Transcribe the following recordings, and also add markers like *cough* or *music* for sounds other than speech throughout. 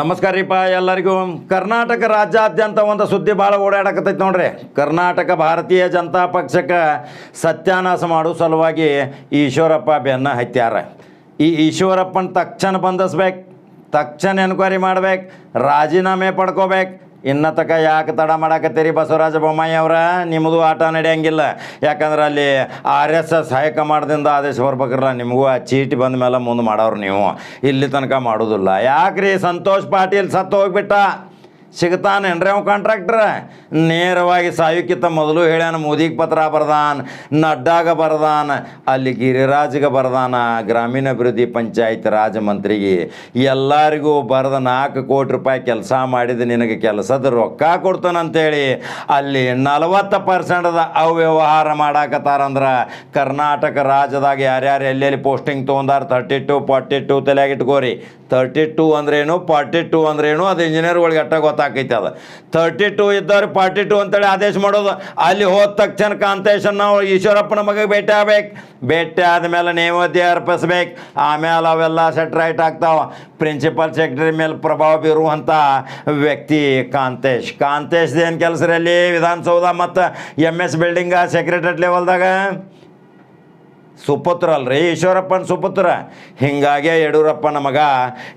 ನಮಸ್ಕಾರ ರೀಪ ಎಲ್ಲರಿಗೂ. ಕರ್ನಾಟಕ ರಾಜ್ಯಾದ್ಯಂತ ಒಂದು ಸುದ್ದಿ ಭಾಳ ಓಡಾಡಕತ್ತೈತಿ ನೋಡ್ರಿ. ಕರ್ನಾಟಕ ಭಾರತೀಯ ಜನತಾ ಪಕ್ಷಕ್ಕೆ ಸತ್ಯಾನಾಶ ಮಾಡೋ ಸಲುವಾಗಿ ಈಶ್ವರಪ್ಪ ಬೆನ್ನ ಹತ್ಯಾರ. ಈ ಈಶ್ವರಪ್ಪನ ತಕ್ಷಣ ಬಂಧಿಸ್ಬೇಕು, ತಕ್ಷಣ ಎನ್ಕ್ವೈರಿ ಮಾಡ್ಬೇಕು, ರಾಜೀನಾಮೆ ಪಡ್ಕೋಬೇಕು ಇನ್ನ ತಕ ಯಾಕೆ ತಡ ಮಾಡಾಕತ್ತೀರಿ ಬಸವರಾಜ ಬೊಮ್ಮಾಯಿ ಅವರ? ನಿಮ್ಮದು ಆಟ ನಡೆಯಂಗಿಲ್ಲ. ಯಾಕಂದ್ರೆ ಅಲ್ಲಿ ಆರ್ ಎಸ್ ಎಸ್ ಹೈಕಮಾಂಡ್ದಿಂದ ಆದೇಶ ಬರ್ಬೇಕ್ರಲ್ಲ, ನಿಮಗೂ ಆ ಚೀಟಿ ಬಂದ ಮೇಲೆ ಮುಂದೆ ಮಾಡೋರು ನೀವು. ಇಲ್ಲಿ ತನಕ ಮಾಡೋದಿಲ್ಲ. ಯಾಕ್ರಿ ಸಂತೋಷ್ ಪಾಟೀಲ್ ಸತ್ತು ಹೋಗ್ಬಿಟ್ಟ ಸಿಗ್ತಾನೇನ್ರಿ ಅವ ಕಾಂಟ್ರಾಕ್ಟ್ರ ನೇರವಾಗಿ ಸಾಯುಕ್ಕಿಂತ ಮೊದಲು ಹೇಳ್ಯಾನ, ಮೋದಿಗೆ ಪತ್ರ ಬರ್ದಾನ್, ನಡ್ಡಾಗ ಬರ್ದಾನ ಅಲ್ಲಿ ಗಿರಿರಾಜ್ಗೆ ಬರ್ದಾನ, ಗ್ರಾಮೀಣಾಭಿವೃದ್ಧಿ ಪಂಚಾಯತ್ ರಾಜ ಮಂತ್ರಿಗೆ ಎಲ್ಲರಿಗೂ ಬರೆದ ನಾಲ್ಕು ಕೋಟಿ ರೂಪಾಯಿ ಕೆಲಸ ಮಾಡಿದ ನಿನಗೆ ಕೆಲಸದ ರೊಕ್ಕ ಕೊಡ್ತಾನಂತೇಳಿ. ಅಲ್ಲಿ ನಲವತ್ತು ಪರ್ಸೆಂಟ್ದ ಅವ್ಯವಹಾರ ಮಾಡಾಕತ್ತಾರಂದ್ರೆ ಕರ್ನಾಟಕ ರಾಜ್ಯದಾಗ ಯಾರ್ಯಾರು ಎಲ್ಲೆಲ್ಲಿ ಪೋಸ್ಟಿಂಗ್ ತೊಗೊಂಡಾರ ತರ್ಟಿ ಟು ಫಾರ್ಟಿ ಟು ತಲೆಯಾಗಿಟ್ಕೋರಿ ತರ್ಟಿ ಟು ಅಂದ್ರೇನು ಫಾರ್ಟಿ ಟು ಅಂದ್ರೇನು, ಅದು ಇಂಜಿನಿಯರ್ಗಳಿಗೆ ಅಟ್ಟ ಗೊತ್ತಾಕೈತೆ ಅದು. ತರ್ಟಿ ಟು ಇದ್ದವ್ರು ಫಾರ್ಟಿ ಟು ಅಂತೇಳಿ ಆದೇಶ ಮಾಡೋದು. ಅಲ್ಲಿ ಹೋದ ತಕ್ಷಣ ಕಾಂತೇಶನ್ ನಾವು ಈಶ್ವರಪ್ಪನ ಮಗ ಭೇಟಿ ಆಗ್ಬೇಕು. ಭೇಟಿ ಆದಮೇಲೆ ನೈವೇದ್ಯ ಅರ್ಪಿಸ್ಬೇಕು. ಆಮೇಲೆ ಅವೆಲ್ಲ ಸೆಟ್ರೈಟ್ ಆಗ್ತಾವ. ಪ್ರಿನ್ಸಿಪಲ್ ಸೆಕ್ರೆಟರಿ ಮೇಲೆ ಪ್ರಭಾವ ಬೀರುವಂಥ ವ್ಯಕ್ತಿ ಕಾಂತೇಶ್. ಕಾಂತೇಶ್ದೇನು ಕೆಲಸ ರೀ ಅಲ್ಲಿ ವಿಧಾನಸೌಧ ಮತ್ತು ಎಂ ಎಸ್ ಬಿಲ್ಡಿಂಗ ಸೆಕ್ರೆಟರಿ ಲೆವೆಲ್ದಾಗ ಸುಪುತ್ರ ಅಲ್ರಿ ಈಶ್ವರಪ್ಪನ ಸುಪುತ್ರ. ಹಿಂಗಾಗೆ ಯಡಿಯೂರಪ್ಪನ ಮಗ,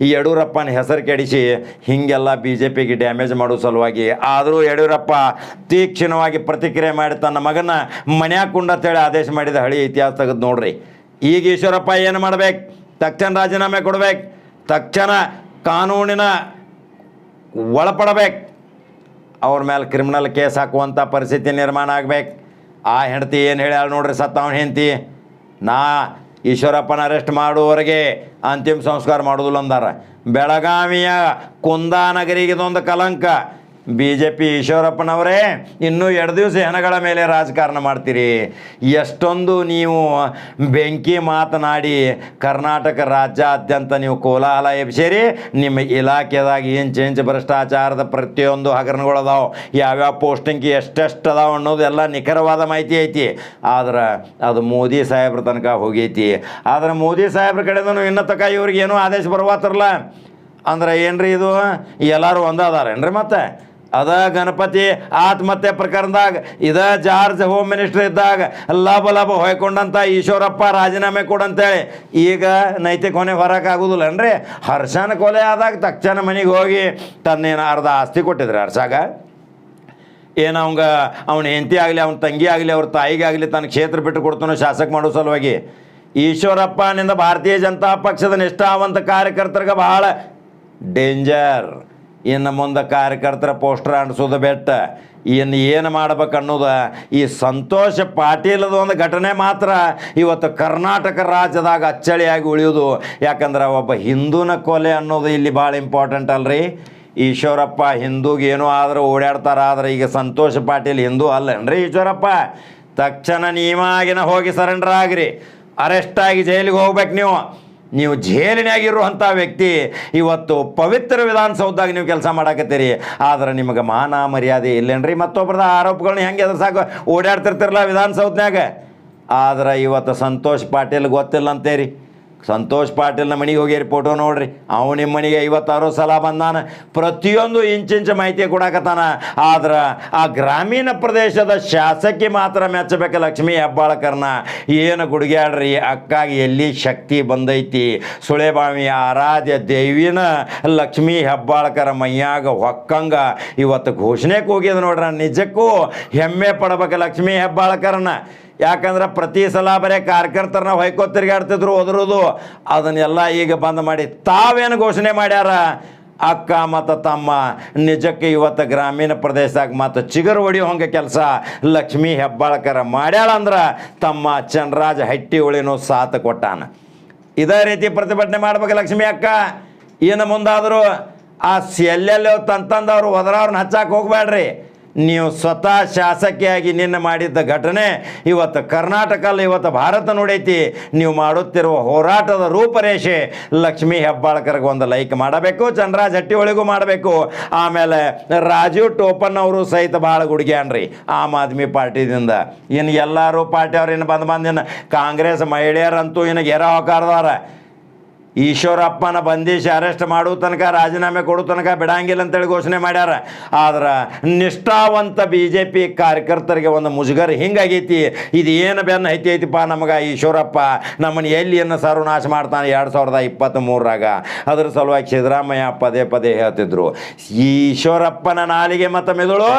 ಈ ಯಡಿಯೂರಪ್ಪನ ಹೆಸರು ಕೆಡಿಸಿ ಹೀಗೆಲ್ಲ ಬಿ ಜೆ ಪಿಗೆ ಡ್ಯಾಮೇಜ್ ಮಾಡೋ ಸಲುವಾಗಿ. ಆದರೂ ಯಡಿಯೂರಪ್ಪ ತೀಕ್ಷ್ಣವಾಗಿ ಪ್ರತಿಕ್ರಿಯೆ ಮಾಡಿ ತನ್ನ ಮಗನ ಮನ್ಯಾಗ ಕುಂಡಂತೇಳಿ ಆದೇಶ ಮಾಡಿದ ಹಳಿ ಇತಿಹಾಸ ತೆಗೆದು ನೋಡ್ರಿ. ಈಗ ಈಶ್ವರಪ್ಪ ಏನು ಮಾಡ್ಬೇಕು? ತಕ್ಷಣ ರಾಜೀನಾಮೆ ಕೊಡ್ಬೇಕು. ತಕ್ಷಣ ಕಾನೂನಿನ ಒಳಪಡಬೇಕು. ಅವ್ರ ಮೇಲೆ ಕ್ರಿಮಿನಲ್ ಕೇಸ್ ಹಾಕುವಂಥ ಪರಿಸ್ಥಿತಿ ನಿರ್ಮಾಣ ಆಗ್ಬೇಕು. ಆ ಹೆಂಡತಿ ಏನು ಹೇಳ್ಯಾಳ ನೋಡ್ರಿ ಸತ್ತವನ ಹೆಂಡತಿ? ನಾ ಈಶ್ವರಪ್ಪನ ಅರೆಸ್ಟ್ ಮಾಡುವವರೆಗೆ ಅಂತಿಮ ಸಂಸ್ಕಾರ ಮಾಡೋದಿಲ್ಲ ಅಂದಾರ. ಬೆಳಗಾವಿಯ ಕುಂದಾನಗರಿಗೆ ಇದೊಂದು ಕಲಂಕ. ಬಿ ಜೆ ಪಿ ಈಶ್ವರಪ್ಪನವರೇ, ಇನ್ನೂ ಎರಡು ದಿವಸ ಹೆಣಗಳ ಮೇಲೆ ರಾಜಕಾರಣ ಮಾಡ್ತೀರಿ. ಎಷ್ಟೊಂದು ನೀವು ಬೆಂಕಿ ಮಾತನಾಡಿ ಕರ್ನಾಟಕ ರಾಜ್ಯಾದ್ಯಂತ ನೀವು ಕೋಲಾಹಲ ಎಬ್ಸೇರಿ. ನಿಮ್ಮ ಇಲಾಖೆದಾಗ ಏನು ಚೇಂಜ್ ಭ್ರಷ್ಟಾಚಾರದ ಪ್ರತಿಯೊಂದು ಹಗರಣಗಳು ಅದಾವೆ ಯಾವ್ಯಾವ ಪೋಸ್ಟಿಂಗ್ ಎಷ್ಟೆಷ್ಟು ಅದಾವೆ ಅನ್ನೋದೆಲ್ಲ ನಿಖರವಾದ ಮಾಹಿತಿ ಐತಿ. ಆದ್ರೆ ಅದು ಮೋದಿ ಸಾಹೇಬ್ರ ತನಕ ಹೋಗೈತಿ. ಆದ್ರೆ ಮೋದಿ ಸಾಹೇಬ್ರ ಕಡೆದೂ ಇನ್ನ ತನಕ ಇವ್ರಿಗೆ ಏನೂ ಆದೇಶ ಬರುವತ್ತರಲ್ಲ ಅಂದ್ರೆ ಏನ್ರಿ ಇದು? ಎಲ್ಲರೂ ಒಂದಾದಾರೇನ್ರಿ ಮತ್ತೆ? ಅದ ಗಣಪತಿ ಆತ್ಮಹತ್ಯೆ ಪ್ರಕರಣದಾಗ, ಇದ ಜಾರ್ಜ್ ಹೋಮ್ ಮಿನಿಸ್ಟರ್ ಇದ್ದಾಗ, ಲಾಭ ಲಾಭ ಹೊಯ್ಕೊಂಡಂತ ಈಶ್ವರಪ್ಪ ರಾಜೀನಾಮೆ ಕೊಡಂತೇಳಿ. ಈಗ ನೈತಿಕ ಹೊಣೆ ಹೊರಕಾಗೋದಿಲ್ಲನ್ರಿ ಹರ್ಷನ ಕೊಲೆ ಆದಾಗ ತಕ್ಷಣ ಮನೆಗೆ ಹೋಗಿ ತನ್ನೇನು ಅರ್ಧ ಆಸ್ತಿ ಕೊಟ್ಟಿದ್ರಿ ಹರ್ಷಾಗ? ಏನು ಅವಂಗ, ಅವನ ಹೆಂಡತಿ ಆಗಲಿ, ಅವನ ತಂಗಿ ಆಗಲಿ, ಅವ್ರ ತಾಯಿಗೆ ಆಗಲಿ ತನ್ನ ಕ್ಷೇತ್ರ ಬಿಟ್ಟು ಕೊಡ್ತಾನೆ ಶಾಸಕ ಮಾಡೋ ಸಲುವಾಗಿ. ಈಶ್ವರಪ್ಪನಿಂದ ಭಾರತೀಯ ಜನತಾ ಪಕ್ಷದ ನಿಷ್ಠಾವಂತ ಕಾರ್ಯಕರ್ತರಿಗೆ ಬಹಳ ಡೇಂಜರ್ ಇನ್ನು ಮುಂದೆ ಕಾರ್ಯಕರ್ತರ ಪೋಸ್ಟರ್ ಅಂಟಿಸೋದು ಬೆಟ್ಟ. ಇನ್ನು ಏನು ಮಾಡ್ಬೇಕು ಅನ್ನೋದು ಈ ಸಂತೋಷ ಪಾಟೀಲದ ಒಂದು ಘಟನೆ ಮಾತ್ರ. ಇವತ್ತು ಕರ್ನಾಟಕ ರಾಜ್ಯದಾಗ ಅಚ್ಚಳಿಯಾಗಿ ಉಳಿಯೋದು ಯಾಕಂದ್ರೆ ಒಬ್ಬ ಹಿಂದೂನ ಕೊಲೆ ಅನ್ನೋದು ಇಲ್ಲಿ ಭಾಳ ಇಂಪಾರ್ಟೆಂಟ್ ಅಲ್ರಿ. ಈಶ್ವರಪ್ಪ ಹಿಂದೂಗೆ ಏನೋ ಆದ್ರೆ ಓಡಾಡ್ತಾರ, ಆದ್ರೆ ಈಗ ಸಂತೋಷ ಪಾಟೀಲ್ ಹಿಂದೂ ಅಲ್ಲನ್ರಿ ಈಶ್ವರಪ್ಪ? ತಕ್ಷಣ ನೀವಾಗಿನ ಹೋಗಿ ಸರೆಂಡರ್ ಆಗ್ರಿ. ಅರೆಸ್ಟ್ ಆಗಿ ಜೈಲಿಗೆ ಹೋಗ್ಬೇಕು ನೀವು. ನೀವು ಜೇಲಿನಾಗಿರುವಂಥ ವ್ಯಕ್ತಿ, ಇವತ್ತು ಪವಿತ್ರ ವಿಧಾನಸೌಧದಾಗ ನೀವು ಕೆಲಸ ಮಾಡಾಕತ್ತೀರಿ. ಆದ್ರೆ ನಿಮಗೆ ಮಾನ ಮರ್ಯಾದೆ ಇಲ್ಲೇನ್ರಿ? ಮತ್ತೊಬ್ಬರದ ಆರೋಪಗಳನ್ನ ಹೆಂಗೆ ಅದ್ರ ಸಾಕು? ಓಡಾಡ್ತಿರ್ತಿರಲ್ಲ ವಿಧಾನಸೌಧನ್ಯಾಗ. ಆದ್ರೆ ಇವತ್ತು ಸಂತೋಷ್ ಪಾಟೀಲ್ ಗೊತ್ತಿಲ್ಲ ಅಂತೇರಿ ಸಂತೋಷ್ ಪಾಟೀಲ್ನ ಮನೆಗೆ ಹೋಗ್ಯಾರಿ ಫೋಟೋ ನೋಡ್ರಿ. ಅವ ನಿಮ್ಮ ಮನೆಗೆ ಐವತ್ತಾರು ಸಲ ಬಂದಾನ. ಪ್ರತಿಯೊಂದು ಇಂಚಿಂಚು ಮಾಹಿತಿ ಕೊಡಾಕತ್ತಾನ. ಆದ್ರೆ ಆ ಗ್ರಾಮೀಣ ಪ್ರದೇಶದ ಶಾಸಕಿ ಮಾತ್ರ ಮೆಚ್ಚಬೇಕು ಲಕ್ಷ್ಮೀ ಹೆಬ್ಬಾಳ್ಕರ್ನ. ಏನು ಗುಡುಗ್ಯಾಡ್ರಿ, ಅಕ್ಕಾಗಿ ಎಲ್ಲಿ ಶಕ್ತಿ ಬಂದೈತಿ? ಸುಳೆಬಾವಿ ಆರಾಧ್ಯ ದೇವಿನ ಲಕ್ಷ್ಮೀ ಹೆಬ್ಬಾಳ್ಕರ ಮೈಯಾಗ ಹೊಕ್ಕಂಗ ಇವತ್ತು ಘೋಷಣೆಗೆ ಹೋಗ್ಯದ ನೋಡ್ರ. ನಿಜಕ್ಕೂ ಹೆಮ್ಮೆ ಪಡ್ಬೇಕು ಲಕ್ಷ್ಮೀ ಹೆಬ್ಬಾಳ್ಕರನ್ನ. ಯಾಕಂದ್ರೆ ಪ್ರತಿ ಸಲ ಬರೀ ಕಾರ್ಯಕರ್ತರನ್ನ ಹೊಯ್ಕೋ ತಿರುಗಾಡ್ತಿದ್ರು ಒದರೋದು ಅದನ್ನೆಲ್ಲ ಈಗ ಬಂದ್ ಮಾಡಿ ತಾವೇನು ಘೋಷಣೆ ಮಾಡ್ಯಾರ? ಅಕ್ಕ ಮತ್ತು ತಮ್ಮ, ನಿಜಕ್ಕೆ ಇವತ್ತು ಗ್ರಾಮೀಣ ಪ್ರದೇಶದಾಗ ಮತ್ತು ಚಿಗರು ಹೊಡಿಯೋ ಹಂಗೆ ಕೆಲಸ ಲಕ್ಷ್ಮೀ ಹೆಬ್ಬಾಳ್ಕರ ಮಾಡ್ಯಾಳ ಅಂದ್ರೆ ತಮ್ಮ ಚನ್ರಾಜ್ ಹಟ್ಟಿ ಉಳಿನೂ ಸಾಥ್ ಕೊಟ್ಟಾನ. ಇದೇ ರೀತಿ ಪ್ರತಿಭಟನೆ ಮಾಡ್ಬೇಕು ಲಕ್ಷ್ಮಿ ಅಕ್ಕ. ಏನು ಮುಂದಾದರೂ ಆ ಎಲ್ಲೆಲ್ಲಿ ತಂತಂದವ್ರು ಒದರವ್ರನ್ನ ಹಚ್ಚಾಕ ಹೋಗ್ಬೇಡ್ರಿ ನೀವು ಸ್ವತಃ ಶಾಸಕಿಯಾಗಿ ನಿನ್ನೆ ಮಾಡಿದ್ದ ಘಟನೆ ಇವತ್ತು ಕರ್ನಾಟಕದಲ್ಲಿ, ಇವತ್ತು ಭಾರತ ನೋಡೈತಿ. ನೀವು ಮಾಡುತ್ತಿರುವ ಹೋರಾಟದ ರೂಪರೇಷೆ ಲಕ್ಷ್ಮೀ ಹೆಬ್ಬಾಳ್ಕರ್ಗೆ ಒಂದು ಲೈಕ್ ಮಾಡಬೇಕು ಚಂದ್ರರಾಜ್ ಹಟ್ಟಿಯೊಳಗೂ ಮಾಡಬೇಕು. ಆಮೇಲೆ ರಾಜೀವ್ ಟೋಪನ್ ಅವರು ಸಹಿತ ಭಾಳ ಗುಡುಗ್ಯಾನ್ರಿ. ಆಮ್ ಆದ್ಮಿ ಪಾರ್ಟಿದಿಂದ. ಇನ್ನು ಎಲ್ಲರೂ ಪಾರ್ಟಿ ಅವ್ರು ಇನ್ನು ಬಂದು ಬಂದಿನ ಕಾಂಗ್ರೆಸ್ ಮಹಿಳೆಯರಂತೂ ಇನ್ನು ಗೆರ ಹೋಗಾರ್ದಾರ ಈಶ್ವರಪ್ಪನ ಬಂಧಿಸಿ ಅರೆಸ್ಟ್ ಮಾಡೋ ತನಕ, ರಾಜೀನಾಮೆ ಕೊಡೋ ತನಕ ಬಿಡಂಗಿಲ್ಲ ಅಂತೇಳಿ ಘೋಷಣೆ ಮಾಡ್ಯಾರ. ಆದ್ರೆ ನಿಷ್ಠಾವಂತ ಬಿ ಜೆ ಪಿ ಕಾರ್ಯಕರ್ತರಿಗೆ ಒಂದು ಮುಜುಗರ ಹಿಂಗಾಗೈತಿ. ಇದು ಏನು ಬೆನ್ನು ಐತಿ ಐತಿಪ್ಪ ನಮಗೆ ಈಶ್ವರಪ್ಪ. ನಮ್ಮನ್ನು ಎಲ್ಲಿ ಏನು ಸರ್ವನಾಶ ಮಾಡ್ತಾನೆ ಎರಡು ಸಾವಿರದ ಇಪ್ಪತ್ತ್ ಮೂರರಾಗ ಅದ್ರ ಸಲುವಾಗಿ ಸಿದ್ದರಾಮಯ್ಯ ಪದೇ ಪದೇ ಹೇಳ್ತಿದ್ರು. ಈಶ್ವರಪ್ಪನ ನಾಲಿಗೆ ಮತ್ತು ಮೆದುಳು?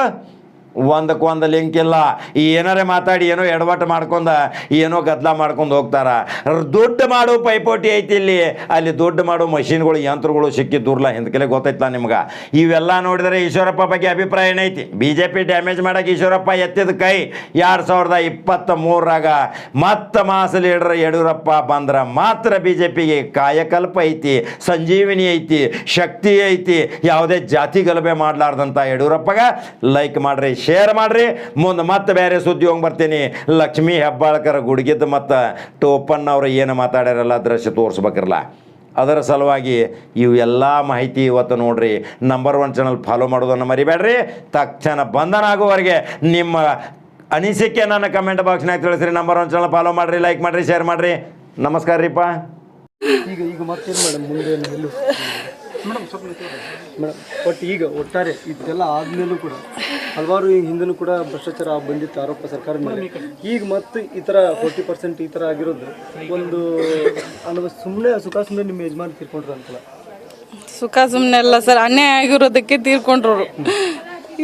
ಒಂದಕ್ಕೊಂದು ಲಿಂಕ್ ಇಲ್ಲ. ಏನಾರೇ ಮಾತಾಡಿ, ಏನೋ ಎಡವಟ್ಟು ಮಾಡ್ಕೊಂಡ ಏನೋ ಗದ್ದಲ ಮಾಡ್ಕೊಂಡು ಹೋಗ್ತಾರ. ದುಡ್ಡು ಮಾಡೋ ಪೈಪೋಟಿ ಐತಿ ಇಲ್ಲಿ. ಅಲ್ಲಿ ದುಡ್ಡು ಮಾಡೋ, ಮಷಿನ್ಗಳು, ಯಂತ್ರಗಳು ಸಿಕ್ಕಿದ್ದೂರ್ಲ ಹಿಂದ್ಕಲೆ ಗೊತ್ತೈತಲ್ಲ ನಿಮ್ಗೆ? ಇವೆಲ್ಲ ನೋಡಿದರೆ ಈಶ್ವರಪ್ಪ ಬಗ್ಗೆ ಅಭಿಪ್ರಾಯ ಏನೈತಿ ಬಿ ಜೆ ಪಿ ಡ್ಯಾಮೇಜ್ ಮಾಡೋಕೆ ಈಶ್ವರಪ್ಪ ಎತ್ತಿದ ಕೈ ಎರಡು ಸಾವಿರದ ಇಪ್ಪತ್ತ ಮೂರಾಗ ಮತ್ತೆ ಮಾಸ ಲೀಡರ್ ಯಡಿಯೂರಪ್ಪ ಬಂದ್ರೆ ಮಾತ್ರ ಬಿ ಜೆ ಪಿಗೆ ಕಾಯಕಲ್ಪ ಐತಿ, ಸಂಜೀವಿನಿ ಐತಿ, ಶಕ್ತಿ ಐತಿ, ಯಾವುದೇ ಜಾತಿ ಗಲಭೆ ಮಾಡಲಾರ್ದಂಥ ಯಡಿಯೂರಪ್ಪಗೆ ಲೈಕ್ ಮಾಡ್ರಿ. ಶೇರ್ ಮಾಡ್ರಿ. ಮುಂದೆ ಮತ್ತೆ ಬೇರೆ ಸುದ್ದಿ ಹೋಗಿ ಬರ್ತೀನಿ. ಲಕ್ಷ್ಮೀ ಹೆಬ್ಬಾಳ್ಕರ್ ಗುಡುಗಿದ್ದು ಮತ್ತು ಟೋಪನ್ ಅವರು ಏನು ಮಾತಾಡ್ಯಾರಲ್ಲ ದೃಶ್ಯ ತೋರಿಸ್ಬೇಕಿರಲ್ಲ ಅದರ ಸಲುವಾಗಿ ಇವು ಎಲ್ಲ ಮಾಹಿತಿ ಇವತ್ತು ನೋಡ್ರಿ. ನಂಬರ್ ಒನ್ ಚಾನಲ್ ಫಾಲೋ ಮಾಡೋದನ್ನು ಮರಿಬೇಡ್ರಿ. ತಕ್ಷಣ ಬಂಧನ ಆಗುವವರೆಗೆ ನಿಮ್ಮ ಅನಿಸಿಕೆ ನನ್ನ ಕಮೆಂಟ್ ಬಾಕ್ಸ್ನಾಗ ತಿಳಿಸ್ರಿ. ನಂಬರ್ ಒನ್ ಚಾನಲ್ ಫಾಲೋ ಮಾಡಿರಿ ಲೈಕ್ ಮಾಡಿರಿ ಶೇರ್ ಮಾಡಿರಿ. ನಮಸ್ಕಾರ ರೀಪ್ಪ ಈಗ ಈಗ ಮತ್ತೇನು ಮೇಡಮ್ ಮುಂದೆ ಎಲ್ಲೂ ಮೇಡಮ್ ಸ್ವಲ್ಪ ಮೇಡಮ್ ಬಟ್ ಈಗ ಒಟ್ಟಾರೆ ಇದೆಲ್ಲ ಆದ್ಮೇಲೂ ಕೂಡ ಹಲವಾರು ಈಗ ಹಿಂದೆನೂ ಕೂಡ ಭ್ರಷ್ಟಾಚಾರ ಬಂದಿತ್ತು ಆರೋಪ ಸರ್ಕಾರ ಮೇಲೆ. ಈಗ ಮತ್ತೆ ಈ ಥರ ಫೋರ್ಟಿ ಪರ್ಸೆಂಟ್ ಈ ಥರ ಆಗಿರೋದು ಒಂದು ಅನ್ನೋದು ಸುಮ್ಮನೆ ಸುಖ ಸುಮ್ಮನೆ ನಿಮ್ಮ ಯಜಮಾನ್ ತೀರ್ಕೊಂಡ್ರು ಅಂತಲ್ಲ. ಸುಖ ಸುಮ್ಮನೆ ಅಲ್ಲ ಸರ್ ಅನ್ಯಾಯ ಆಗಿರೋದಕ್ಕೆ ತೀರ್ಕೊಂಡ್ರು.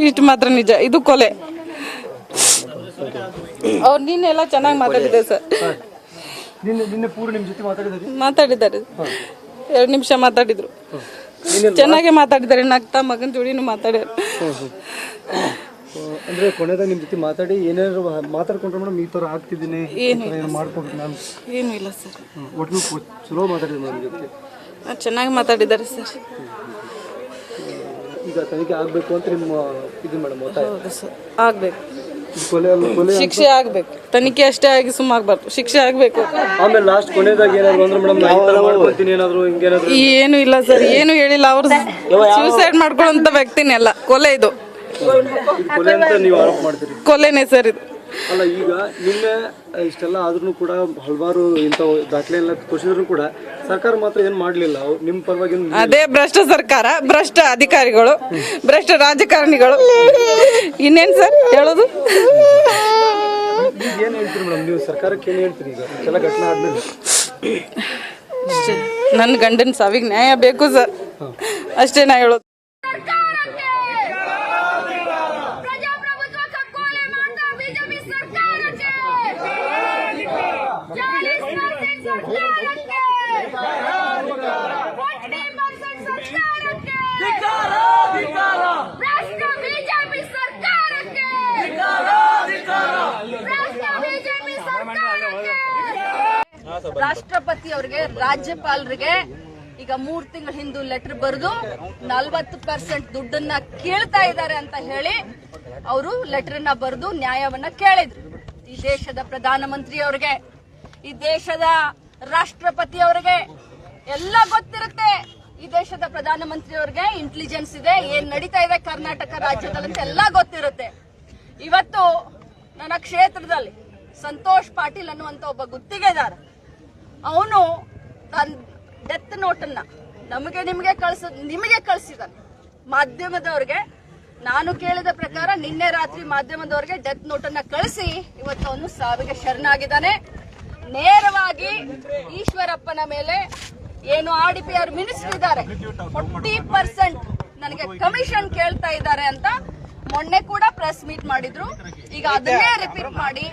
ಇಷ್ಟು ಮಾತ್ರ ನಿಜ ಇದು ಕೊಲೆ. ಅವ್ರು ನಿನ್ನೆಲ್ಲ ಚೆನ್ನಾಗಿ ಮಾತಾಡಿದೆ ಸರ್. ನಿನ್ನೆ ನಿನ್ನೆ ಪೂರ್ಣ ನಿಮ್ಮ ಜೊತೆ ಮಾತಾಡಿದ್ದಾರೆ. ಮಾತಾಡಿದ್ದಾರೆ ಎರಡು ನಿಮಿಷ ಮಾತಾಡಿದ್ರು. ಚೆನ್ನಾಗಿ ಮಾತಾಡಿದ್ದಾರೆ ನಗ್ತಾ ಮಗನ ಜೋಡಿನೂ ಮಾತಾಡ್ಯಾರ. ಅಂದ್ರೆ ಕೊನೆದಾಗ ನಿಮ್ಮ ಜೊತೆ ಮಾತಾಡಿ ಏನಾದ್ರು ಮಾತಾಡ್ಕೊಂಡ್ರೆ ಮೇಡಮ್ ಈ ತರ ಆಗ್ತಿದ್ದೀನಿ ಮಾಡ್ಕೊಂಡ್ರೆ ನಾನು. ಏನೂ ಇಲ್ಲ ಸರ್. ಒಟ್ಟು ಚಲೋ ಮಾತಾಡಿದ್ರು ನಮ್ಮ ಜೊತೆ. ಚೆನ್ನಾಗಿ ಮಾತಾಡಿದ್ದಾರೆ ಸರ್. ಈಗ ತನಿಖೆ ಆಗಬೇಕು ಅಂತ ನಿಮ್ಮ ಇದು ಮೇಡಮ್ ಆಗ್ಬೇಕು. ಕೊಲೆ ಅಲ್ಲ ಕೊಲೆ ಶಿಕ್ಷೆ ಆಗ್ಬೇಕು. ತನಿಖೆ ಅಷ್ಟೇ ಆಗಿ ಸುಮ್ಮಾಗ್ಬಾರ್ದು ಶಿಕ್ಷೆ ಆಗ್ಬೇಕು. ಆಮೇಲೆ ಲಾಸ್ಟ್ ಕೊನೆದಾಗ ಏನಾದ್ರು ಅಂದ್ರೆ ಮೇಡಮ್ ನಾವು ಮಾಡ್ಕೊತೀನಿ ಏನಾದ್ರು ಹಿಂಗೇನಾದ್ರು ಏನು ಇಲ್ಲ ಸರ್ ಏನು ಹೇಳಿಲ್ಲ. ಅವ್ರು ಸೂಸೈಡ್ ಮಾಡ್ಕೊಳ್ಳೋಂತ ವ್ಯಕ್ತಿನೇ ಅಲ್ಲ ಕೊಲೆ ಇದು. ಇದು ಕೊಲೆ ಅಂತ ನೀವು ಆರೋಪ ಮಾಡ್ತೀರಿ. ಕೊಲೆನೇ ಸರ್ ಇದು. ಅಲ್ಲ ಈಗ ನಿನ್ನೆ ಇಷ್ಟೆಲ್ಲ ಆದ್ರೂ ಕೂಡ ಹಲವಾರು ಇಂಥ ದಾಖಲೆ ಎಲ್ಲ ತೋರಿಸಿದ್ರು ಕೂಡ ಸರ್ಕಾರ ಮಾತ್ರ ಏನು ಮಾಡಲಿಲ್ಲ. ನಿಮ್ಮ ಪರವಾಗಿ ಅದೇ ಭ್ರಷ್ಟ ಸರ್ಕಾರ ಭ್ರಷ್ಟ ಅಧಿಕಾರಿಗಳು ಭ್ರಷ್ಟ ರಾಜಕಾರಣಿಗಳು. ಇನ್ನೇನ್ ಸರ್ ಹೇಳೋದು? ಏನ್ ಹೇಳ್ತೀರಿ ಮೇಡಮ್? ನೀವು ಸರ್ಕಾರಕ್ಕೆ ಏನು ಹೇಳ್ತೀರಿ ಈಗ? ಇಷ್ಟೆಲ್ಲ ಘಟನೆ ಆದ್ಮೇಲೆ? ನನ್ನ ಗಂಡನ ಸಾವಿಗೆ ನ್ಯಾಯ ಬೇಕು ಸರ್. ಅಷ್ಟೇ ನಾ ಹೇಳೋದು. ರಾಷ್ಟ್ರಪತಿ ಅವರಿಗೆ, ರಾಜ್ಯಪಾಲರಿಗೆ ಈಗ ಮೂರ್ ತಿಂಗಳ ಹಿಂದೂ ಲೆಟರ್ ಬರೆದು ನಲ್ವತ್ತು ಪರ್ಸೆಂಟ್ ದುಡ್ಡನ್ನ ಕೇಳ್ತಾ ಇದ್ದಾರೆ ಅಂತ ಹೇಳಿ ಅವರು ಲೆಟರ್ನ ಬರೆದು ನ್ಯಾಯವನ್ನ ಕೇಳಿದ್ರು. ಈ ದೇಶದ ಪ್ರಧಾನಮಂತ್ರಿ ಅವರಿಗೆ, ಈ ದೇಶದ ರಾಷ್ಟ್ರಪತಿ ಅವರಿಗೆ ಎಲ್ಲ ಗೊತ್ತಿರುತ್ತೆ. ಈ ದೇಶದ ಪ್ರಧಾನಮಂತ್ರಿ ಅವರಿಗೆ ಇಂಟೆಲಿಜೆನ್ಸ್ ಇದೆ, ಏನ್ ನಡೀತಾ ಇದೆ ಕರ್ನಾಟಕ ರಾಜ್ಯದಲ್ಲಿ ಅಂತ ಎಲ್ಲ ಗೊತ್ತಿರುತ್ತೆ. ಇವತ್ತು ನನ್ನ ಕ್ಷೇತ್ರದಲ್ಲಿ ಸಂತೋಷ್ ಪಾಟೀಲ್ ಅನ್ನುವಂತ ಒಬ್ಬ ಗುತ್ತಿಗೆದಾರ ಅವನು ತನ್ನ ಡೆತ್ ನೋಟನ್ನ ನಮಗೆ ನಿಮಗೆ ಕಳ್ಸ, ನಿಮಗೆ ಕಳಿಸಿದಾನೆ. ಮಾಧ್ಯಮದವ್ರಿಗೆ, ನಾನು ಕೇಳಿದ ಪ್ರಕಾರ ನಿನ್ನೆ ರಾತ್ರಿ ಮಾಧ್ಯಮದವ್ರಿಗೆ ಡೆತ್ ನೋಟನ್ನ ಕಳಿಸಿ, ಇವತ್ತು ಅವನು ಸಾವಿಗೆ ಶರಣಾಗಿದ್ದಾನೆ. ನೇರವಾಗಿ ಈಶ್ವರಪ್ಪನ ಮೇಲೆ ಏನು R D P R minister ಇದ್ದಾರೆ, ಫೋರ್ಟಿ ಪರ್ಸೆಂಟ್ ನನಗೆ ಕಮಿಷನ್ ಕೇಳ್ತಾ ಇದ್ದಾರೆ ಅಂತ ಮೊನ್ನೆ ಕೂಡ ಪ್ರೆಸ್ ಮೀಟ್ ಮಾಡಿದ್ರು. ಈಗ ಅದನ್ನೇ ರಿಪೀಟ್ ಮಾಡಿ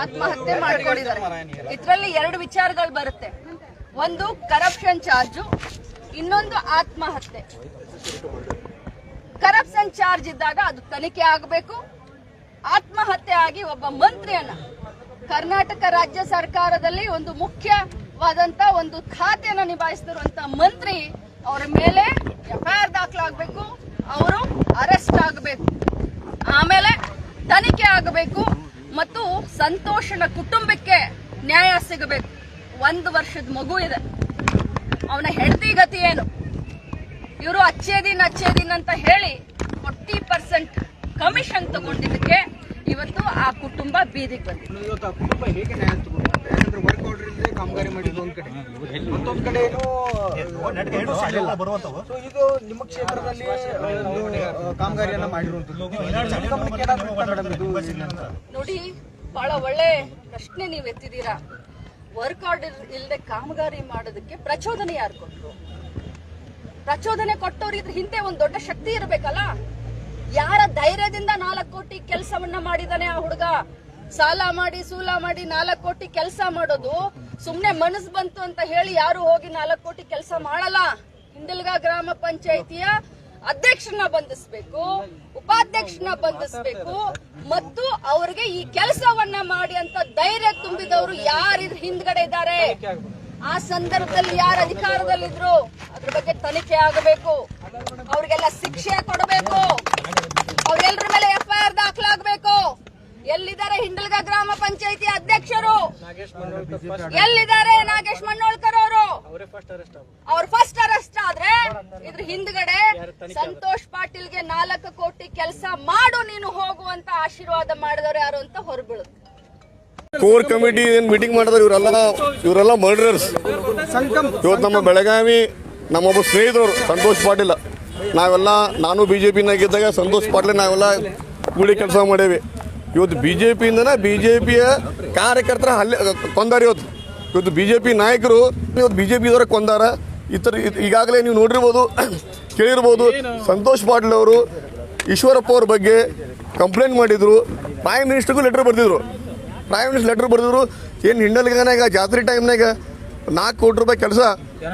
ಆತ್ಮಹತ್ಯೆ ಮಾಡ್ಕೊಂಡಿದ್ದಾರೆ. ಇದರಲ್ಲಿ ಎರಡು ವಿಚಾರಗಳು ಬರುತ್ತೆ. ಒಂದು ಕರಪ್ಷನ್ ಚಾರ್ಜು ಇನ್ನೊಂದು ಆತ್ಮಹತ್ಯೆ. ಕರಪ್ಷನ್ ಚಾರ್ಜ್ ಇದ್ದಾಗ ಅದು ತನಿಖೆ ಆಗಬೇಕು. ಆತ್ಮಹತ್ಯೆ ಆಗಿ ಒಬ್ಬ ಮಂತ್ರಿಯನ್ನ ಕರ್ನಾಟಕ ರಾಜ್ಯ ಸರ್ಕಾರದಲ್ಲಿ ಒಂದು ಮುಖ್ಯವಾದಂತ ಒಂದು ಖಾತೆಯನ್ನು ನಿಭಾಯಿಸ್ತಿರುವಂತ ಮಂತ್ರಿ ಅವರ ಮೇಲೆ ಎಫ್ಐಆರ್ ದಾಖಲಾಗಬೇಕು. ಅವರು ಅರೆಸ್ಟ್ ಆಗಬೇಕು. ಆಮೇಲೆ ತನಿಖೆ ಆಗಬೇಕು ಮತ್ತು ಸಂತೋಷನ ಕುಟುಂಬಕ್ಕೆ ನ್ಯಾಯ ಸಿಗಬೇಕು. ಒಂದು ವರ್ಷದ ಮಗು ಇದೆ. ಅವನ ಹೆಂಡತಿ ಗತಿ ಏನು? ಇವರು ಅಚ್ಚೇ ದಿನ ಅಚ್ಚೇ ದಿನ ಅಂತ ಹೇಳಿ ಫೋರ್ಟಿ ಪರ್ಸೆಂಟ್ ಕಮಿಷನ್ ತಗೊಂಡಿದ್ದಕ್ಕೆ ಇವತ್ತು ಆ ಕುಟುಂಬ ಬೀದಿಗೆ ಬಂದಿದೆ. ಇವತ್ತು ಆ ಕುಟುಂಬ ಹೇಗೆ ನ್ಯಾಯ ತಗೊಂಡು ಯಾಕಂದ್ರೆ ವರ್ಕ್ ಇಲ್ಲದೆ ಕಾಮಗಾರಿ ಮಾಡಿದ್ದು ಒಂದ್ ಕಡೆ. ಮತ್ತೊಂದ್ ಕಡೆ ಏನು ಸೊ ಇದು ನಿಮ್ಮ ಕ್ಷೇತ್ರದಲ್ಲಿ ಒಂದು, ಆ, ಕಾಮಗಾರಿಯನ್ನ ಮಾಡಿರುವಂತದ್ದು ಜನಗಮನಕ್ಕೆ ಏನಾದ್ರು ಇತ್ತಾ ಮೇಡಮ್ ಇದು ನೋಡಿ ಬಹಳ ಒಳ್ಳೆ ಪ್ರಶ್ನೆ ನೀವು ಎತ್ತಿದ್ದೀರಾ. ವರ್ಕ್ ಆರ್ಡರ್ ಇಲ್ಲದೆ ಕಾಮಗಾರಿ ಮಾಡೋದಕ್ಕೆ ಪ್ರಚೋದನೆ ಯಾರು ಕೊಟ್ರು? ಪ್ರಚೋದನೆ ಕೊಟ್ಟವ್ರು ಇದ್ರ ಹಿಂದೆ ಒಂದ್ ದೊಡ್ಡ ಶಕ್ತಿ ಇರಬೇಕಲ್ಲ? ಯಾರ ಧೈರ್ಯದಿಂದ ನಾಲ್ಕು ಕೋಟಿ ಕೆಲಸವನ್ನ ಮಾಡಿದಾನೆ ಆ ಹುಡುಗ? ಸಾಲ ಮಾಡಿ, ಸೂಲ ಮಾಡಿ ನಾಲ್ಕು ಕೋಟಿ ಕೆಲಸ ಮಾಡೋದು, ಸುಮ್ನೆ ಮನಸ್ಸು ಬಂತು ಅಂತ ಹೇಳಿ ಯಾರು ಹೋಗಿ ನಾಲ್ಕು ಕೋಟಿ ಕೆಲಸ ಮಾಡಲ್ಲ. ಹಿಂದಲ್ಗ ಗ್ರಾಮ ಪಂಚಾಯಿತಿಯ ಅಧ್ಯಕ್ಷರನ್ನ ಬಂಧಿಸ್ಬೇಕು ಉಪಾಧ್ಯಕ್ಷರನ್ನ ಬಂಧಿಸ್ಬೇಕು ಮತ್ತು ಅವ್ರಿಗೆ ಈ ಕೆಲಸವನ್ನ ಮಾಡಿ ಅಂತ ಧೈರ್ಯ ತುಂಬಿದವರು ಯಾರ ಹಿಂದ್ಗಡೆ ಇದ್ದಾರೆ? ಆ ಸಂದರ್ಭದಲ್ಲಿ ಯಾರು ಅಧಿಕಾರದಲ್ಲಿದ್ರು ಅದ್ರ ಬಗ್ಗೆ ತನಿಖೆ ಆಗಬೇಕು. ಅವ್ರಿಗೆಲ್ಲ ಶಿಕ್ಷೆ ಕೊಡಬೇಕು. ಅವ್ರೆಲ್ರ ಮೇಲೆ ಎಫ್ಐಆರ್ ದಾಖಲಾಗಬೇಕು. ಎಲ್ಲಿದ್ದಾರೆ ಹಿಂಡಲ್ಗ ಗ್ರಾಮ ಪಂಚಾಯತಿ ಅಧ್ಯಕ್ಷರು? ಎಲ್ಲಿದ್ದಾರೆ ನಾಗೇಶ್ ಮಣ್ಣೋಳ್ಕರ್ ಅವರು? ಅವ್ರು ಫಸ್ಟ್ ಅರೆಸ್ಟ್ ಆದ್ರೆ. ಇದ್ರ ಹಿಂದ್ಗಡೆ ಸಂತೋಷ್ ಪಾಟೀಲ್ಗೆ ನಾಲ್ಕು ಕೋಟಿ ಕೆಲಸ ಮಾಡು ನೀನು ಹೋಗುವಂತ ಆಶೀರ್ವಾದ ಮಾಡಿದವರು ಯಾರು ಅಂತ ಹೊರಬೀಳುತ್ತೆ. ಕೋರ್ ಕಮಿಟಿ ಏನ್ ಮೀಟಿಂಗ್ ಮಾಡಿದ್ರು ಇವರೆಲ್ಲ ಇವರೆಲ್ಲ ಮರ್ಡರರ್ಸ್ ಇವತ್ತು ನಮ್ಮ ಬೆಳಗಾವಿ ನಮ್ಮೊಬ್ಬ ಸ್ನೇಹಿತರು ಸಂತೋಷ್ ಪಾಟೀಲ್. ನಾವೆಲ್ಲ ನಾನು ಬಿ ಜೆ ಪಿನಾಗಿದ್ದಾಗ ಸಂತೋಷ್ ಪಾಟೀಲ್ ನಾವೆಲ್ಲ ಕೂಡಿ ಕೆಲಸ ಮಾಡೇವಿ ಇವತ್ತು ಬಿ ಜೆ ಪಿಯಿಂದನೇ ಬಿ ಜೆ ಪಿಯ ಕಾರ್ಯಕರ್ತರ ಹಲ್ಲೆ, ಕೊಂದಾರ ಇವತ್ತು. ಇವತ್ತು ಬಿ ಜೆ ಪಿ ನಾಯಕರು, ಇವತ್ತು ಬಿ ಜೆ ಪಿದವರ ಕೊಂದಾರ ಈ ಥರ ಈಗಾಗಲೇ ನೀವು ನೋಡಿರ್ಬೋದು, ಕೇಳಿರ್ಬೋದು, ಸಂತೋಷ್ ಪಾಟೀಲ್ ಅವರು, ಈಶ್ವರಪ್ಪ ಅವ್ರ ಬಗ್ಗೆ ಕಂಪ್ಲೇಂಟ್ ಮಾಡಿದರು. ಪ್ರೈಮ್ ಮಿನಿಸ್ಟ್ರಿಗೂ ಲೆಟ್ರ್ ಬರೆದಿದ್ರು. ಪ್ರೈಮ್ ಮಿನಿಸ್ಟರ್ ಲೆಟ್ರ್ ಬರೆದಿದ್ರು. ಏನು ಹಿಂಡಲ್ಗನಾಗ ಜಾತ್ರೆ ಟೈಮ್ನಾಗ ನಾಲ್ಕು ಕೋಟಿ ರೂಪಾಯಿ ಕೆಲಸ.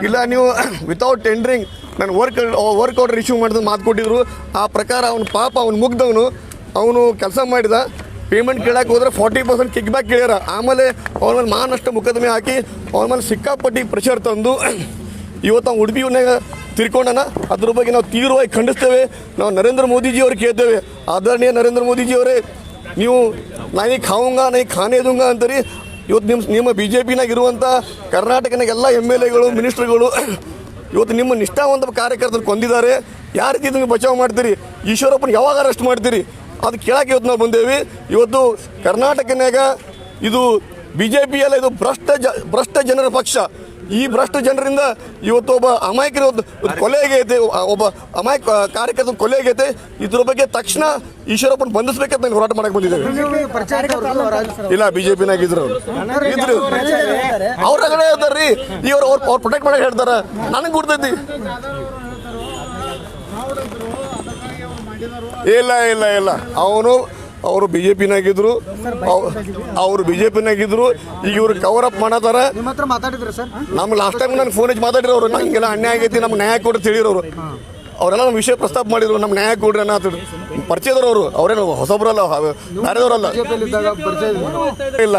ಇಲ್ಲ, ನೀವು ವಿತೌಟ್ ಟೆಂಡ್ರಿಂಗ್ ನಾನು ವರ್ಕ್ ವರ್ಕ್ ಆರ್ಡರ್ ಇಶ್ಯೂ ಮಾಡಿದ ಮಾತು ಕೊಟ್ಟಿದ್ರು. ಆ ಪ್ರಕಾರ ಅವನು ಪಾಪ, ಅವ್ನು ಮುಗ್ದವನು. ಅವನು ಕೆಲಸ ಮಾಡಿದ. ಪೇಮೆಂಟ್ ಕೇಳಕ್ಕೆ ಹೋದ್ರೆ ಫಾರ್ಟಿ ಪರ್ಸೆಂಟ್ ಕಿಕ್ ಬ್ಯಾಕ್ ಕೇಳ್ಯಾರ. ಆಮೇಲೆ ಅವ್ರ ಮೇಲೆ ಮಾನಷ್ಟು ಮುಖದಮೆ ಹಾಕಿ ಅವ್ರ ಮೇಲೆ ಸಿಕ್ಕಾಪಟ್ಟಿ ಪ್ರೆಷರ್ ತಂದು *clears throat* ಇವತ್ತು ನಾವು ಉಡುಪಿಯನ್ನಾಗ ತಿರ್ಕೊಂಡನ. ಅದ್ರ ಬಗ್ಗೆ ನಾವು ತೀವ್ರವಾಗಿ ಖಂಡಿಸ್ತೇವೆ. ನಾವು ನರೇಂದ್ರ ಮೋದಿಜಿ ಅವ್ರಿಗೆ ಕೇಳ್ತೇವೆ. ಆದರಣೀಯ ನರೇಂದ್ರ ಮೋದಿಜಿ ಅವರೇ, ನೀವು ನಾಯಿ ಖಾವಂಗ, ನಾಯಿ ಖಾನೆ ದುಂಗ ಅಂತೀರಿ ಇವತ್ತು ನಿಮ್ಮ ನಿಮ್ಮ ಬಿ ಜೆ ಪಿನಾಗ ಇರುವಂಥ ಕರ್ನಾಟಕನಾಗ ಎಲ್ಲ ಎಂ ಎಲ್ ಎಗಳು ಮಿನಿಸ್ಟ್ರುಗಳು *clears throat* ಇವತ್ತು ನಿಮ್ಮ ನಿಷ್ಠಾವಂತ ಕಾರ್ಯಕರ್ತರು ಕೊಂದಿದ್ದಾರೆ. ಯಾವ ರೀತಿ ಇದನ್ನು ಬಚಾವ್ ಮಾಡ್ತೀರಿ? ಈಶ್ವರಪ್ಪನ ಯಾವಾಗ ಅರೆಸ್ಟ್ ಮಾಡ್ತೀರಿ? ಅದು ಕೇಳಕ್ಕೆ ಇವತ್ತು ನಾವು ಬಂದೇವಿ. ಇವತ್ತು ಕರ್ನಾಟಕನಾಗ ಇದು ಬಿ ಜೆ ಪಿ ಅಲ್ಲ, ಇದು ಭ್ರಷ್ಟ ಜ, ಭ್ರಷ್ಟ ಜನರ ಪಕ್ಷ. ಈ ಭ್ರಷ್ಟ ಜನರಿಂದ ಇವತ್ತು ಒಬ್ಬ ಅಮಾಯಕರ ಒಂದು ಒಂದು ಕೊಲೆ ಆಗೈತೆ ಒಬ್ಬ ಅಮಾಯಕ ಕಾರ್ಯಕರ್ತ ಕೊಲೆ ಆಗೈತೆ. ಇದ್ರ ಬಗ್ಗೆ ತಕ್ಷಣ ಈಶ್ವರಪ್ಪನ ಬಂಧಿಸಬೇಕಂತ ನಾನು ಹೋರಾಟ ಮಾಡಕ್ಕೆ ಬಂದಿದ್ದೇವೆ. ಇಲ್ಲ ಬಿಜೆಪಿನಾಗ ಇದ್ರು. ಇದ್ರು. ಅವ್ರ ಕಡೆ ಹೇಳ್ತಾರ್ರಿ ಇವ್ರು ಅವ್ರು ಅವ್ರು ಪ್ರೊಟೆಕ್ಟ್ ಮಾಡಕ್ ಹೇಳ್ತಾರ. ನನಗೆ ಗುರ್ತೈತಿ. ಇಲ್ಲ ಇಲ್ಲ ಇಲ್ಲ. ಅವನು ಅವರು ಬಿ ಜೆ ಪಿನಾಗಿದ್ರು ಅವರು ಬಿ ಜೆ ಪಿನಾಗಿದ್ರು ಈಗ ಇವ್ರು ಕವರ್ ಅಪ್ ಮಾಡತಾರ. ನಮ್ಗೆ ಲಾಸ್ಟ್ ಟೈಮ್ ನಾನು ಫೋನ್ ಹಚ್ಚಿ ಮಾತಾಡಿರೋ ಅವ್ರು ನಂಗೆಲ್ಲ ಅನ್ಯಾಯ ಆಗೈತಿ ನಮ್ಗೆ ನ್ಯಾಯ ಕೊಡ್ರಿ ತಿಳಿರೋರು ಅವರೆಲ್ಲ ನಮ್ಮ ವಿಷಯ ಪ್ರಸ್ತಾಪ ಮಾಡಿದ್ರು ನಮ್ಮ ನ್ಯಾಯ ಕೊಡ್ರಿ ಅನ್ನೋ ಪರಿಚಯದವ್ರು ಅವರು ಅವರೇನು ಹೊಸಬ್ರಲ್ಲ ಬೇರೆದವರಲ್ಲ. ಇಲ್ಲ.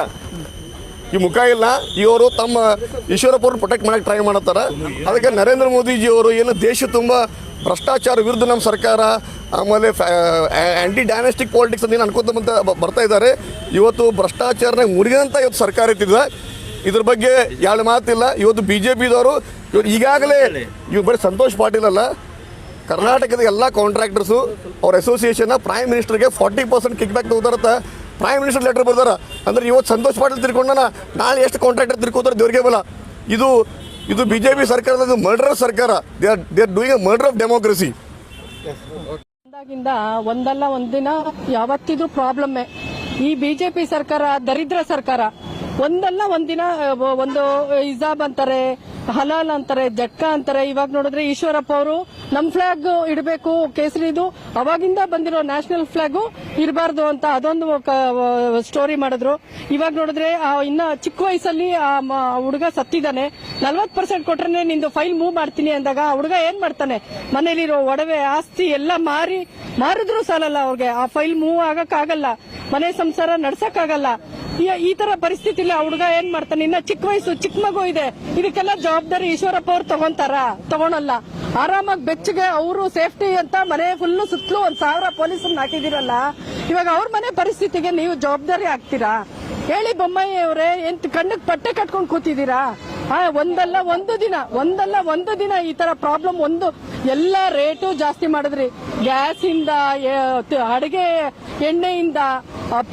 ಈ ಮುಖ ಇಲ್ಲ. ಇವರು ತಮ್ಮ ಈಶ್ವರಪ್ಪ ಪ್ರೊಟೆಕ್ಟ್ ಮಾಡಕ್ಕೆ ಟ್ರೈ ಮಾಡತ್ತಾರ. ಅದಕ್ಕೆ ನರೇಂದ್ರ ಮೋದಿಜಿ ಅವರು ಏನು ದೇಶ ತುಂಬ ಭ್ರಷ್ಟಾಚಾರ ವಿರುದ್ಧ ನಮ್ಮ ಸರ್ಕಾರ ಆಮೇಲೆ ಆ್ಯಂಟಿ ಡೈನಾಸ್ಟಿಕ್ ಪಾಲಿಟಿಕ್ಸ್ ಅಂತ ಏನು ಅನ್ಕೋತ ಬರ್ತಾ ಇದ್ದಾರೆ. ಇವತ್ತು ಭ್ರಷ್ಟಾಚಾರನಾಗ ಮುರಿದಂಥ ಇವತ್ತು ಸರ್ಕಾರ ಇತ್ತಿದೆ ಇದ್ರ ಬಗ್ಗೆ ಎರಡು ಮಾತಿಲ್ಲ. ಇವತ್ತು ಬಿ ಜೆ ಪಿದವರು ಇವರು ಈಗಾಗಲೇ ಇವ್ರು ಬರೀ ಸಂತೋಷ್ ಪಾಟೀಲ್ ಅಲ್ಲ. ಕರ್ನಾಟಕದ ಎಲ್ಲ ಕಾಂಟ್ರಾಕ್ಟರ್ಸು ಅವ್ರ ಅಸೋಸಿಯೇಷನ್ನ prime ಮಿನಿಸ್ಟರ್ಗೆ forty percent kick back prime minister letter ಬರ್ದಾರ. ಅಂದ್ರೆ ಇವತ್ತು ಸಂತೋಷ್ ಪಾಟೀಲ್ ತಿರ್ಕೊಂಡನ ನಾಳೆ ಎಷ್ಟು ಕಾಂಟ್ರಾಕ್ಟರ್ ತಿರ್ಕೋತಾರೆ ದೇವ್ರಿಗೆ ಬಲ. ಇದು ಇದು ಬಿಜೆಪಿ ಸರ್ಕಾರದ ಮರ್ಡರ್ ಸರ್ಕಾರ they are they doing murder of democracy ಬಂದಾಗಿಂದ ಒಂದಲ್ಲ ಒಂದಿನ ಯಾವತ್ತಿದ್ರು ಪ್ರಾಬ್ಲಮ್ ಈ ಬಿಜೆಪಿ ಸರ್ಕಾರ, ದರಿದ್ರ ಸರ್ಕಾರ, ಒಂದಲ್ಲ ಒಂದಿನ ಒಂದು ಇಜಾಬ್ ಅಂತಾರೆ ಹಲಾಲ್ ಅಂತಾರೆ, ಜಟ್ಕ ಅಂತಾರೆ. ಇವಾಗ ನೋಡಿದ್ರೆ ಈಶ್ವರಪ್ಪ ಅವರು ನಮ್ ಫ್ಲಾಗ್ ಇಡಬೇಕು, ಕೇಸರಿದು. ಅವಾಗಿಂದ ಬಂದಿರೋ ನ್ಯಾಷನಲ್ ಫ್ಲಾಗ್ ಇರಬಾರ್ದು ಅಂತ ಅದೊಂದು ಸ್ಟೋರಿ ಮಾಡಿದ್ರು. ಇವಾಗ ನೋಡಿದ್ರೆ ಇನ್ನ ಚಿಕ್ಕ ವಯಸ್ಸಲ್ಲಿ ಆ ಹುಡುಗ ಸತ್ತಿದ್ದಾನೆ. ನಲ್ವತ್ ಪರ್ಸೆಂಟ್ ಕೊಟ್ರೆ ನಿಂದು ಫೈಲ್ ಮೂವ್ ಮಾಡ್ತೀನಿ ಅಂದಾಗ ಆ ಹುಡುಗ ಏನ್ ಮಾಡ್ತಾನೆ? ಮನೇಲಿರೋ ಒಡವೆ, ಆಸ್ತಿ ಎಲ್ಲ ಮಾರಿ, ಮಾರಿದ್ರು ಸಾಲಲ್ಲ ಅವ್ರಿಗೆ. ಆ ಫೈಲ್ ಮೂವ್ ಆಗಕ್ ಆಗಲ್ಲ ಮನೆ ಸಂಸಾರ ನಡ್ಸಕ್ ಈ- ತರ ಪರಿಸ್ಥಿತಿಲಿ ಆ ಹುಡುಗ ಏನ್ ಮಾಡ್ತಾನೆ? ಇನ್ನ ಚಿಕ್ಕ ವಯಸ್ಸು, ಚಿಕ್ಕ ಮಗು ಇದೆ. ಇದಕ್ಕೆಲ್ಲ ಜವಾಬ್ದಾರಿ ಈಶ್ವರಪ್ಪ ಅವ್ರು ತಗೊಂತಾರ? ತಗೊಳಲ್ಲ. ಆರಾಮಾಗಿ ಬೆಚ್ಚಗೆ ಅವರು ಸೇಫ್ಟಿ ಅಂತ ಮನೆ ಫುಲ್ ಸುತ್ತಲೂ ಒಂದ್ ಸಾವಿರ ಪೊಲೀಸನ್ನ ಹಾಕಿದಿರಲ್ಲ ಇವಾಗ ಅವ್ರ ಮನೆ ಪರಿಸ್ಥಿತಿಗೆ ನೀವು ಜವಾಬ್ದಾರಿ ಆಗ್ತೀರಾ? ಹೇಳಿ ಬೊಮ್ಮಾಯಿ ಅವರೇ ಎಂತ ಕಣ್ಣಕ್ ಪಟ್ಟೆ ಕಟ್ಕೊಂಡು ಕೂತಿದ್ದೀರಾ? ಒಂದಲ್ಲ ಒಂದು ದಿನ, ಒಂದಲ್ಲ ಒಂದು ದಿನ ಈ ತರ ಪ್ರಾಬ್ಲಮ್ ಒಂದು, ಎಲ್ಲ ರೇಟು ಜಾಸ್ತಿ ಮಾಡಿದ್ರಿ. ಗ್ಯಾಸ್ ಇಂದ ಅಡಿಗೆ ಎಣ್ಣೆಯಿಂದ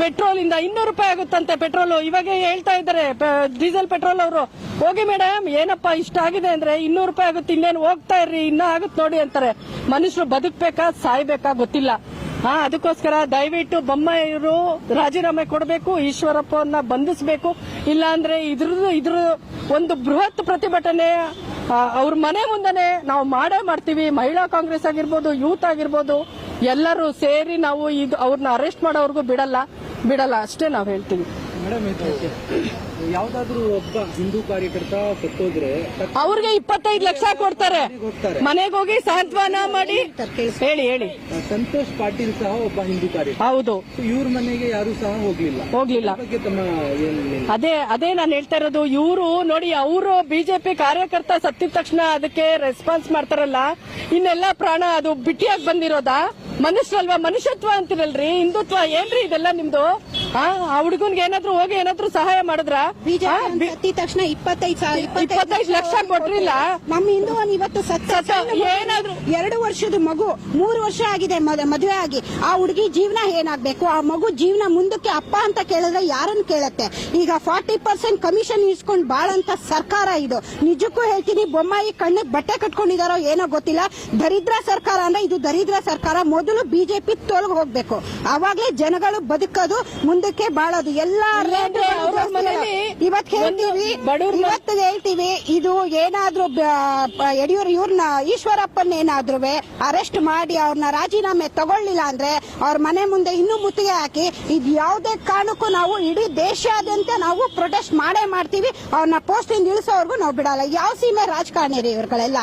ಪೆಟ್ರೋಲ್ ಇಂದ ಇನ್ನೂರು ರೂಪಾಯಿ ಆಗುತ್ತಂತೆ ಪೆಟ್ರೋಲ್ ಇವಾಗ ಹೇಳ್ತಾ ಇದ್ದಾರೆ ಡೀಸೆಲ್ ಪೆಟ್ರೋಲ್ ಅವರು. ಹೋಗಿ ಮೇಡಮ್ ಏನಪ್ಪ ಇಷ್ಟ ಆಗಿದೆ ಅಂದ್ರೆ ಇನ್ನೂರು ರೂಪಾಯಿ ಆಗುತ್ತೆ, ಇನ್ನೇನು ಹೋಗ್ತಾ ಇರ್ರಿ, ಇನ್ನ ಆಗುತ್ತೆ ನೋಡಿ ಅಂತಾರೆ. ಮನುಷ್ಯರು ಬದುಕ್ಬೇಕಾ, ಸಾಯ್ಬೇಕಾ ಗೊತ್ತಿಲ್ಲ. ಹಾ, ಅದಕ್ಕೋಸ್ಕರ ದಯವಿಟ್ಟು ಬೊಮ್ಮಾಯಿಯವರು ರಾಜೀನಾಮೆ ಕೊಡಬೇಕು, ಈಶ್ವರಪ್ಪನ್ನ ಬಂಧಿಸಬೇಕು. ಇಲ್ಲಾಂದ್ರೆ ಇದ್ರದ್ದು, ಇದ್ರ ಒಂದು ಬೃಹತ್ ಪ್ರತಿಭಟನೆ ಅವ್ರ ಮನೆ ಮುಂದನೆ ನಾವು ಮಾಡೇ ಮಾಡ್ತೀವಿ. ಮಹಿಳಾ ಕಾಂಗ್ರೆಸ್ ಆಗಿರ್ಬೋದು, ಯೂತ್ ಆಗಿರ್ಬೋದು, ಎಲ್ಲರೂ ಸೇರಿ ನಾವು ಇದು ಅವ್ರನ್ನ ಅರೆಸ್ಟ್ ಮಾಡೋವರೆಗೂ ಬಿಡಲ್ಲ. ಬಿಡಲ್ಲ, ಅಷ್ಟೇ ನಾವು ಹೇಳ್ತೀವಿ. ಮೇಡಮ್ ಇದು ಯಾವ್ದಾದ್ರು ಒಬ್ಬ ಹಿಂದೂ ಕಾರ್ಯಕರ್ತ ಸತ್ತೋದ್ರೆ ಅವ್ರಿಗೆ ಇಪ್ಪತ್ತೈದು ಲಕ್ಷ ಕೊಡ್ತಾರೆ. ಮನೆಗೆ ಹೋಗಿ ಸಾಂತ್ವನ ಮಾಡಿ. ಹೇಳಿ ಹೇಳಿ. ಸಂತೋಷ್ ಪಾಟೀಲ್ ಸಹ ಒಬ್ಬ ಹಿಂದೂ ಕಾರ್ಯಕರ್ತ. ಹೌದು. ಇವ್ರ ಮನೆಗೆ ಯಾರು ಸಹ ಹೋಗ್ಲಿಲ್ಲ. ಹೋಗ್ಲಿಲ್ಲ. ಅದೇ ಅದೇ ನಾನು ಹೇಳ್ತಾ ಇರೋದು ಇವರು ನೋಡಿ ಅವರು ಬಿಜೆಪಿ ಕಾರ್ಯಕರ್ತ ಸತ್ತಿದ ತಕ್ಷಣ ಅದಕ್ಕೆ ರೆಸ್ಪಾನ್ಸ್ ಮಾಡ್ತಾರಲ್ಲ ಇನ್ನೆಲ್ಲ ಪ್ರಾಣ ಅದು ಬಿಟ್ಟಿಯಾಗಿ ಬಂದಿರೋದಾ? ಮನುಷ್ಯರಲ್ವಾ? ಮನುಷ್ಯತ್ವ ಅಂತಿರಲ್ರಿ? ಹಿಂದುತ್ವ ಏನ್ರಿ ಇದೆಲ್ಲ ನಿಮ್ದು? ಆ ಹುಡುಗನ್ಗೆ ಏನಾದ್ರು ಹೋಗಿ ಏನಾದ್ರು ಸಹಾಯ ಮಾಡಿದ್ರ? ಬಿಜೆಪಿ ಎತ್ತಿದ ತಕ್ಷಣ ಇಪ್ಪತ್ತೈದು ಸಾವಿರ ಇಪ್ಪತ್ತೈದು ಲಕ್ಷ ಕೊಟ್ರಿಲ್ಲ? ನಮ್ಮ ಹಿಂದೂವನ್ ಇವತ್ತು ಸತ್ತ. ಏನಾದ್ರು- ಎರಡು ವರ್ಷದ ಮಗು ಮೂರು ವರ್ಷ ಆಗಿದೆ ಮದ- ಮದುವೆ ಆಗಿ. ಆ ಹುಡುಗಿ ಜೀವನ ಏನಾಗ್ಬೇಕು? ಆ ಮಗು ಜೀವನ ಮುಂದಕ್ಕೆ ಅಪ್ಪ ಅಂತ ಕೇಳಿದ್ರೆ ಯಾರನ್ನ ಕೇಳತ್ತೆ? ಈಗ ಫಾರ್ಟಿ ಪರ್ಸೆಂಟ್ ಕಮಿಷನ್ ಇಸ್ಕೊಂಡ್ ಬಾಳಂತ ಸರ್ಕಾರ ಇದು. ನಿಜಕ್ಕೂ ಹೇಳ್ತೀನಿ ಬೊಮ್ಮಾಯಿ ಕಣ್ಣಿಗೆ ಬಟ್ಟೆ ಕಟ್ಕೊಂಡಿದಾರೋ ಏನೋ ಗೊತ್ತಿಲ್ಲ. ದರಿದ್ರ ಸರ್ಕಾರ ಅಂದ್ರೆ ಇದು ದರಿದ್ರ ಸರ್ಕಾರ. ಮೊದಲು ಬಿಜೆಪಿ ತೊಲಗ ಹೋಗ್ಬೇಕು. ಅವಾಗ್ಲೇ ಜನಗಳು ಬದುಕೋದು ಮುಂದಕ್ಕೆ ಬಾಳೋದು. ಎಲ್ಲಾ ಇವತ್ ಹೇಳ್ತೀವಿ ಇವತ್ತು ಹೇಳ್ತೀವಿ ಇದು ಏನಾದ್ರೂ ಯಡಿಯೂರು ಇವ್ರನ್ನ ಈಶ್ವರಪ್ಪನ ಏನಾದ್ರೂ ಅರೆಸ್ಟ್ ಮಾಡಿ ಅವ್ರನ್ನ ರಾಜೀನಾಮೆ ತಗೊಳ್ಳಿಲ್ಲ ಅಂದ್ರೆ ಅವ್ರ ಮನೆ ಮುಂದೆ ಇನ್ನೂ ಮುತ್ತಿಗೆ ಹಾಕಿ ಇದು ಯಾವುದೇ ಕಾರಣಕ್ಕೂ ನಾವು ಇಡೀ ದೇಶಾದ್ಯಂತ ನಾವು ಪ್ರೊಟೆಸ್ಟ್ ಮಾಡೇ ಮಾಡ್ತೀವಿ. ಅವ್ರನ್ನ ಪೋಸ್ಟ್ ಇಂದ ಇಳಿಸೋವರೆಗೂ ನಾವು ಬಿಡಲ್ಲ. ಯಾವ ಸೀಮೆ ರಾಜಕಾರಣಿ ರೀ ಇವ್ರುಗಳೆಲ್ಲ?